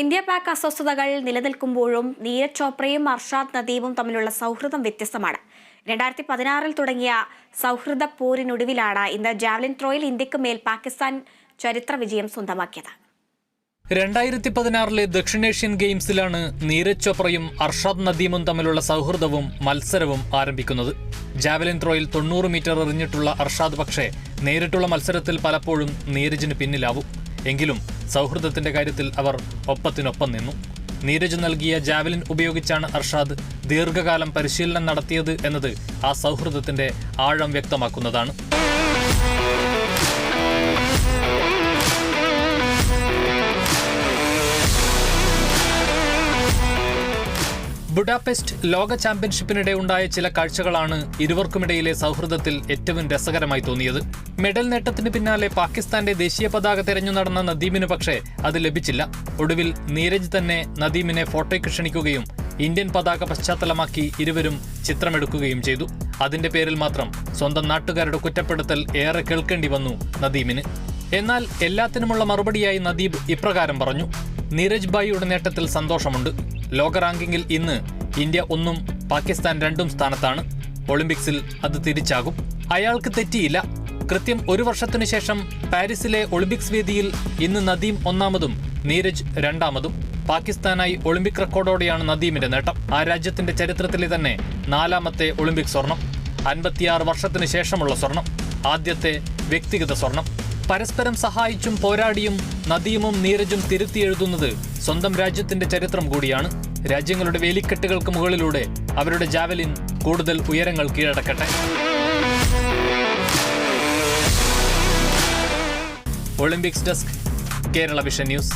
India Pak അസ്വസ്ഥതകൾ നിലനിൽക്കുമ്പോഴും നീരജ് ചോപ്രയും അർഷാദ് നദീമും തമ്മിലുള്ള സൗഹൃദം വ്യത്യസ്തമാണ്. രണ്ടായിരത്തി പതിനാറിൽ തുടങ്ങിയ സൗഹൃദ പോരിനൊടുവിലാണ് ഇന്ന് ജാവലിൻ ത്രോയിൽ ഇന്ത്യയ്ക്ക് മേൽ പാകിസ്ഥാൻ ചരിത്ര വിജയം സ്വന്തമാക്കിയത്. രണ്ടായിരത്തി പതിനാറിലെ ദക്ഷിണേഷ്യൻ ഗെയിംസിലാണ് നീരജ് ചോപ്രയും അർഷാദ് നദീമും തമ്മിലുള്ള സൗഹൃദവും മത്സരവും ആരംഭിക്കുന്നത്. ജാവലിൻ ത്രോയിൽ തൊണ്ണൂറ് മീറ്റർ എറിഞ്ഞിട്ടുള്ള അർഷാദ് പക്ഷേ നേരിട്ടുള്ള മത്സരത്തിൽ പലപ്പോഴും നീരജിന് പിന്നിലാവും. എങ്കിലും സൗഹൃദത്തിന്റെ കാര്യത്തിൽ അവർ ഒപ്പത്തിനൊപ്പം നിന്നു. നീരജ് നൽകിയ ജാവലിൻ ഉപയോഗിച്ചാണ് അർഷാദ് ദീർഘകാലം പരിശീലനം നടത്തിയത് എന്നത് ആ സൗഹൃദത്തിന്റെ ആഴം വ്യക്തമാക്കുന്നതാണ്. ബുഡാപെസ്റ്റ് ലോക ചാമ്പ്യൻഷിപ്പിനിടെ ഉണ്ടായ ചില കാഴ്ചകളാണ് ഇരുവർക്കുമിടയിലെ സൗഹൃദത്തിൽ ഏറ്റവും രസകരമായി തോന്നിയത്. മെഡൽ നേട്ടത്തിന് പിന്നാലെ പാകിസ്ഥാന്റെ ദേശീയ പതാക തെരഞ്ഞു നടന്ന നദീമിന് പക്ഷേ അത് ലഭിച്ചില്ല. ഒടുവിൽ നീരജ് തന്നെ നദീമിനെ ഫോട്ടോയ്ക്ക് ക്ഷണിക്കുകയും ഇന്ത്യൻ പതാക പശ്ചാത്തലമാക്കി ഇരുവരും ചിത്രമെടുക്കുകയും ചെയ്തു. അതിന്റെ പേരിൽ മാത്രം സ്വന്തം നാട്ടുകാരുടെ കുറ്റപ്പെടുത്തൽ ഏറെ കേൾക്കേണ്ടി വന്നു നദീമിന്. എന്നാൽ എല്ലാത്തിനുമുള്ള മറുപടിയായി നദീബ് ഇപ്രകാരം പറഞ്ഞു നീരജ് ബായിയുടെ നേട്ടത്തിൽ സന്തോഷമുണ്ട്. ലോക റാങ്കിങ്ങിൽ ഇന്ന് ഇന്ത്യ ഒന്നും പാകിസ്ഥാൻ രണ്ടും സ്ഥാനത്താണ്. ഒളിമ്പിക്സിൽ അത് തിരിച്ചാകും. അയാൾക്ക് തെറ്റിയില്ല. കൃത്യം ഒരു വർഷത്തിനു ശേഷം പാരീസിലെ ഒളിമ്പിക്സ് വേദിയിൽ ഇന്ന് നദീം ഒന്നാമതും നീരജ് രണ്ടാമതും. പാകിസ്ഥാനായി ഒളിമ്പിക് റെക്കോർഡോടെയാണ് നദീമിന്റെ നേട്ടം. ആ രാജ്യത്തിന്റെ ചരിത്രത്തിലെ തന്നെ നാലാമത്തെ ഒളിമ്പിക് സ്വർണം. അൻപത്തിയാറ് വർഷത്തിനു ശേഷമുള്ള സ്വർണം. ആദ്യത്തെ വ്യക്തിഗത സ്വർണം. പരസ്പരം സഹായിച്ചും പോരാടിയും നദീമും നീരജും തിരുത്തിയെഴുതുന്നത് സ്വന്തം രാജ്യത്തിന്റെ ചരിത്രം കൂടിയാണ്. രാജ്യങ്ങളുടെ വേലിക്കെട്ടുകൾക്ക് മുകളിലൂടെ അവരുടെ ജാവലിൻ കൂടുതൽ ഉയരങ്ങൾ കീഴടക്കട്ടെ. Olympics desk Kerala vision news.